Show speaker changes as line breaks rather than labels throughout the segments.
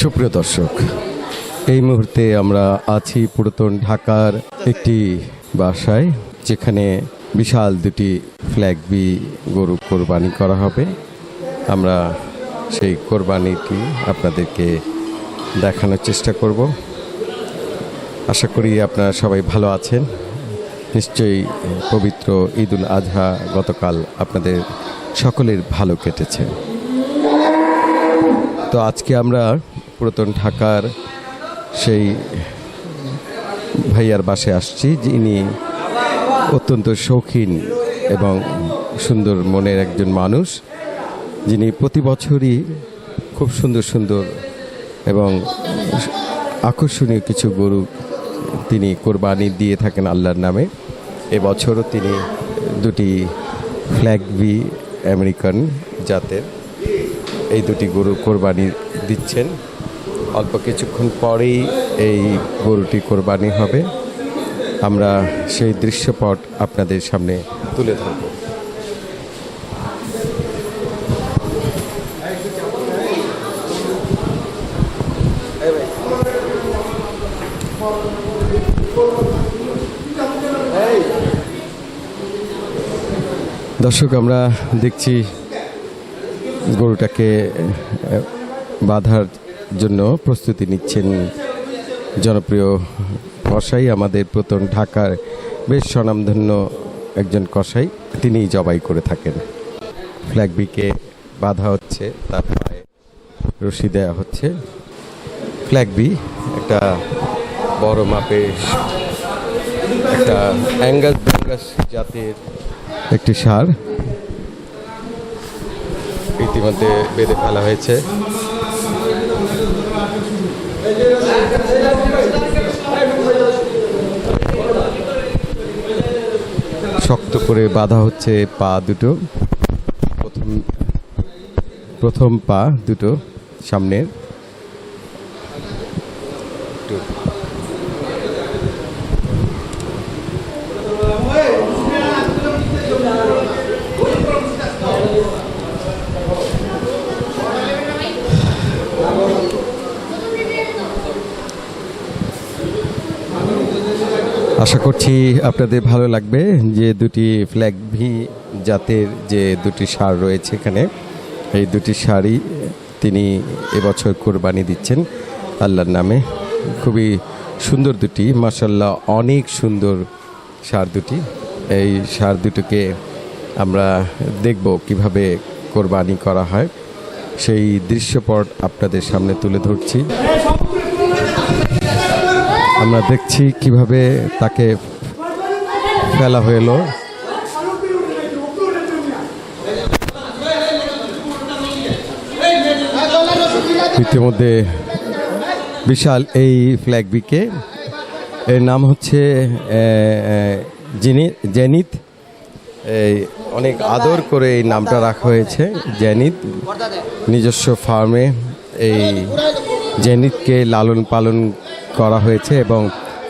সুপ্রিয় দর্শক, এই মুহূর্তে আমরা আছি পুরাতন ঢাকার একটি বাসায়, যেখানে বিশাল দুটি ফ্ল্যাগ বি গরু কোরবানি করা হবে। আমরা সেই কোরবানিটি আপনাদেরকে দেখানোর চেষ্টা করব। আশা করি আপনারা সবাই ভালো আছেন। নিশ্চয়ই পবিত্র ঈদুল আজহা গতকাল আপনাদের সকলের ভালো কেটেছে। তো আজকে আমরা পুরাতন ঢাকার সেই ভাইয়ার বাসে আসছি, যিনি অত্যন্ত শৌখিন এবং সুন্দর মনের একজন মানুষ, যিনি প্রতি বছরই খুব সুন্দর সুন্দর এবং আকর্ষণীয় কিছু গরু তিনি কোরবানি দিয়ে থাকেন আল্লাহর নামে। এবছরও তিনি দুটি ফ্ল্যাগ বি আমেরিকান জাতের এই দুটি গরু কোরবানি দিচ্ছেন। অল্প কিছুক্ষণ পরেই এই গরুটি কোরবানি হবে। আমরা সেই দৃশ্যপট আপনাদের সামনে তুলে ধরব। দর্শক, আমরা দেখছি গরুটাকে বাঁধার জন্য প্রস্তুতি নিচ্ছেন জনপ্রিয় কসাই, আমাদের প্রথম ঢাকার বেশ স্বনামধন্য একজন কসাই। তিনি জবাই করে থাকেন। ফ্ল্যাগবিকে বাঁধা হচ্ছে, তার পায়ে রশি দেওয়া হচ্ছে। ফ্ল্যাগবি একটা বড় মাপের একটা অ্যাঙ্গাস ব্যাঙ্গাস জাতের একটি সার ইতিমধ্যে বেঁধে ফেলা হয়েছে। শক্ত করে বাধা হচ্ছে পা দুটো। প্রথম প্রথম পা দুটো সামনের। আশা করছি আপনাদের ভালো লাগবে যে দুটি ফ্ল্যাগ ভি জাতের যে দুটি সার রয়েছে এখানে, এই দুটি শাড়ি তিনি এবছর কোরবানি দিচ্ছেন আল্লাহর নামে। খুবই সুন্দর দুটি মাসাল্লাহ অনেক সুন্দর সার দুটি। এই সার দুটোকে আমরা দেখব কীভাবে কোরবানি করা হয়। সেই দৃশ্যপট আপনাদের সামনে তুলে ধরছি। আমরা দেখছি কীভাবে তাকে ফেলা হলো। ইতিমধ্যে বিশাল এই ফ্ল্যাগবিকে এর নাম হচ্ছে জিনি, জেনিত। এই অনেক আদর করে এই নামটা রাখা হয়েছে, জেনিত। নিজস্ব ফার্মে এই জেনিতকে লালন পালন করা হয়েছে এবং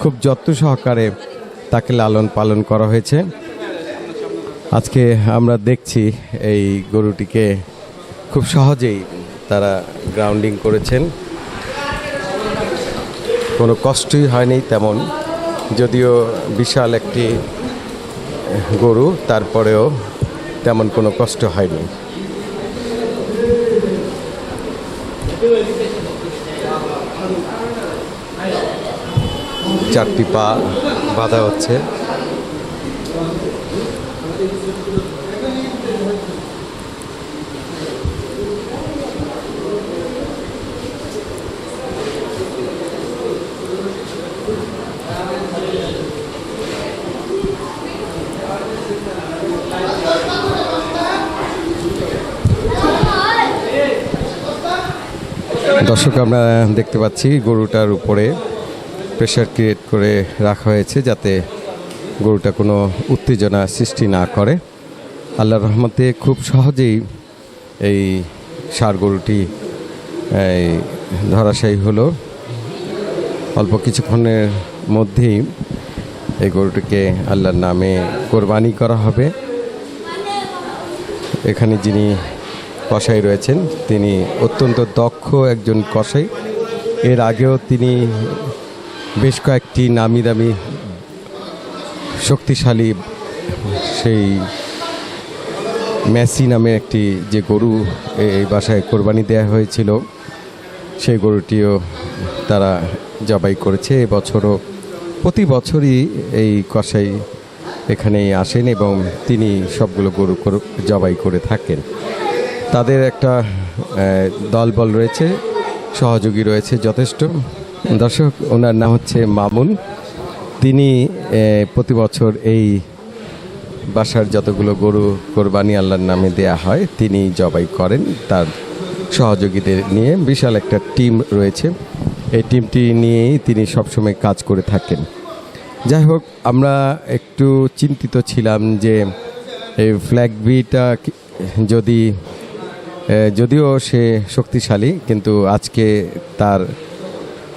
খুব যত্ন সহকারে তাকে লালন পালন করা হয়েছে। আজকে আমরা দেখছি এই গরুটিকে খুব সহজেই তারা গ্রাউন্ডিং করেছেন। কোনো কষ্টই হয়নি তেমন, যদিও বিশাল একটি গরু, তারপরেও তেমন কোনো কষ্ট হয়নি। চারটি পা বাঁধা হচ্ছে। দর্শক আমরা দেখতে পাচ্ছি গরুটার উপরে। প্রেশার ক্রিয়েট করে রাখা হয়েছে যাতে গরুটা কোনো উত্তেজনা সৃষ্টি না করে। আল্লাহ রহমতে খুব সহজেই এই সার গরুটি ধরাশায়ী হলো। অল্প কিছুক্ষণের মধ্যেই এই গরুটিকে আল্লাহর নামে কোরবানি করা হবে। এখানে যিনি কসাই রয়েছেন, তিনি অত্যন্ত দক্ষ একজন কসাই। এর আগেও তিনি বেশ কয়েকটি নামি দামি শক্তিশালী সেই মেসি নামে একটি যে গরু এই বাসায় কোরবানি দেওয়া হয়েছিল, সেই গরুটিও তারা জবাই করেছে। এবছরও প্রতি বছরই এই কসাই এখানেই আসেন এবং তিনি সবগুলো গরু জবাই করে থাকেন। তাদের একটা দলবল রয়েছে, সহযোগী রয়েছে যথেষ্ট। দর্শক, ওনার নাম হচ্ছে মামুন। তিনি প্রতি বছর এই বাসার যতগুলো গরু কোরবানি আল্লাহর নামে দেয়া হয়, তিনি জবাই করেন তার সহযোগীদের নিয়ে। বিশাল একটা টিম রয়েছে। এই টিমটি নিয়েই তিনি সবসময় কাজ করে থাকেন। যাই হোক, আমরা একটু চিন্তিত ছিলাম যে এই ফ্ল্যাগ বিটা যদি যদিও সে শক্তিশালী, কিন্তু আজকে তার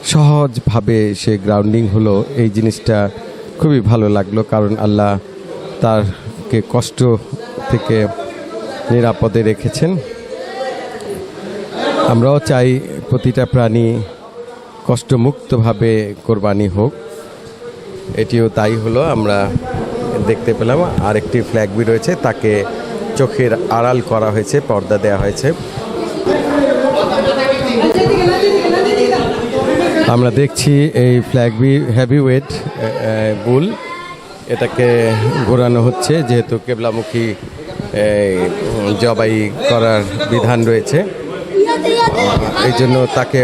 সহজভাবে সে গ্রাউন্ডিং হলো, এই জিনিসটা খুবই ভালো লাগল কারণ আল্লাহ তারকে কষ্ট থেকে নিরাপদে রেখেছেন। আমরাও চাই প্রতিটা প্রাণী কষ্টমুক্তভাবে কোরবানি হোক। এটিও তাই হলো, আমরা দেখতে পেলাম। আরেকটি ফ্ল্যাগবি রয়েছে, তাকে চোখের আড়াল করা হয়েছে, পর্দা দেওয়া হয়েছে। আমরা দেখছি এই flag be heavy weight bull এটাকে ঘোরানো হচ্ছে যেহেতু কেবলামুখী জবাই করার বিধান রয়েছে। এই জন্য তাকে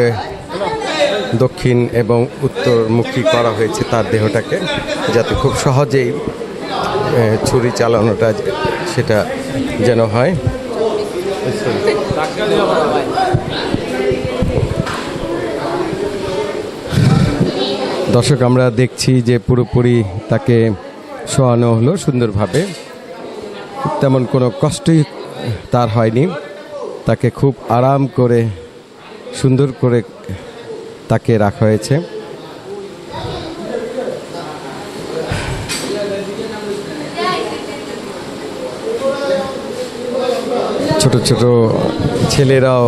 দক্ষিণ এবং উত্তরমুখী করা হয়েছে তার দেহটাকে, যাতে খুব সহজেই ছুরি চালানোটা সেটা যেন হয়। দর্শক, আমরা দেখছি যে পুরোপুরি তাকে শোয়ানো হলো সুন্দরভাবে। তেমন কোনো কষ্টই তার হয়নি। তাকে খুব আরাম করে, সুন্দর করে তাকে রাখা হয়েছে। ছোট ছোট ছেলেরাও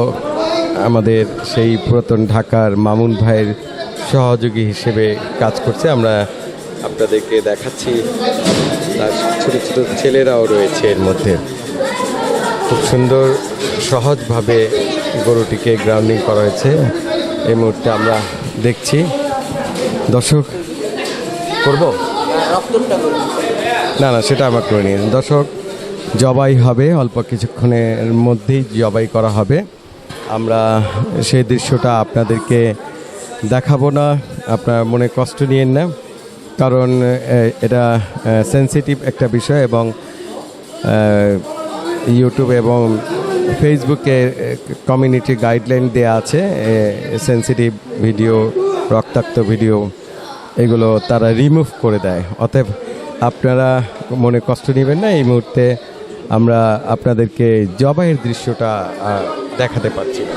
আমাদের সেই পুরাতন ঢাকার মামুন ভাইয়ের সহযোগী হিসেবে কাজ করছে। আমরা আপনাদেরকে দেখাচ্ছি। তার ছোট ছোট ছেলেরাও রয়েছে এর মধ্যে। খুব সুন্দর, সহজভাবে গরুটিকে গ্রাউন্ডিং করা হয়েছে। এই মুহূর্তে আমরা দেখছি। দর্শক, করব? না না, সেটা আমার করে নিন দর্শক, জবাই হবে। অল্প কিছুক্ষণের মধ্যেই জবাই করা হবে। আমরা সেই দৃশ্যটা আপনাদেরকে দেখাবো না, আপনার মনে কষ্ট নিয়েন না, কারণ এটা সেন্সিটিভ একটা বিষয় এবং ইউটিউব এবং ফেসবুকে কমিউনিটি গাইডলাইন দেওয়া আছে সেন্সিটিভ ভিডিও রক্তাক্ত ভিডিও এগুলো তারা রিমুভ করে দেয়। অতএব আপনারা মনে কষ্ট নেবেন না, এই মুহূর্তে আমরা আপনাদেরকে জবাইয়ের দৃশ্যটা দেখাতে পারছি না।